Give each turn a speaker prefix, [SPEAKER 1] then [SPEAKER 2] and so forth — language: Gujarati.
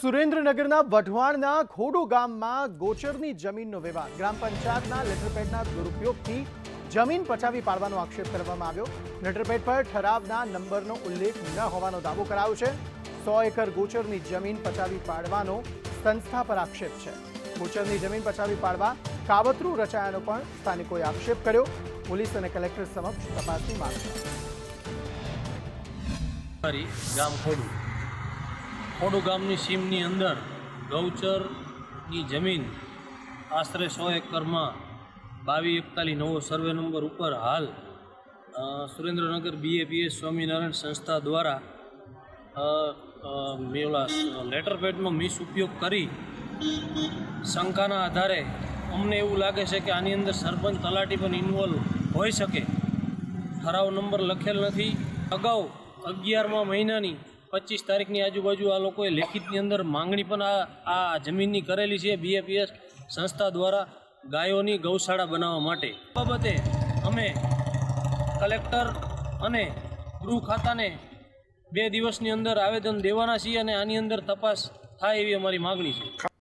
[SPEAKER 1] સુરેન્દ્રનગરના વઢવાણના ખોડુ ગામમાં ગોચરની જમીનનો વિવાદ. ગ્રામ પંચાયતના લેટરપેડના દુરુપયોગથી જમીન પચાવી પાડવાનો આક્ષેપ કરવામાં આવ્યો. લેટરપેડ પર ઠરાવના નંબરનો ઉલ્લેખ ન હોવાનો દાવો કરાયો છે. સો એકર ગોચરની જમીન પચાવી પાડવાનો સંસ્થા પર આક્ષેપ છે. ગોચરની જમીન પચાવી પાડવા કાવતરું રચાયાનો પણ સ્થાનિકોએ આક્ષેપ કર્યો. પોલીસ અને કલેક્ટર સમક્ષ તપાસની માંગ. કરી.
[SPEAKER 2] ગામ ખોડું ખોડું ગામની સીમની અંદર ગૌચરની જમીન આશરે સો એકરમાં બાવીસ એકતાલીસ નવો સર્વે નંબર ઉપર હાલ સુરેન્દ્રનગર બીએપીએસ સ્વામિનારાયણ સંસ્થા દ્વારા અ, લેટર પેડનો મિસ ઉપયોગ કરી શંકાના આધારે અમને એવું લાગે છે કે આની અંદર સરપંચ તલાટી પણ ઇન્વોલ્વ હોઈ શકે. ઠરાવ નંબર લખેલ નથી. અગાઉ અગિયારમા મહિનાની પચીસ તારીખની આજુબાજુ આ લોકોએ લેખિતની અંદર માંગણી પણ આ આ જમીનની કરેલી છે બીએપીએસ સંસ્થા દ્વારા ગાયોની ગૌશાળા બનાવવા માટે. બાબતે અમે કલેક્ટર અને ગૃહ ખાતાને બે દિવસની અંદર આવેદન દેવાના છીએ અને આની અંદર તપાસ થાય એવી અમારી માગણી છે.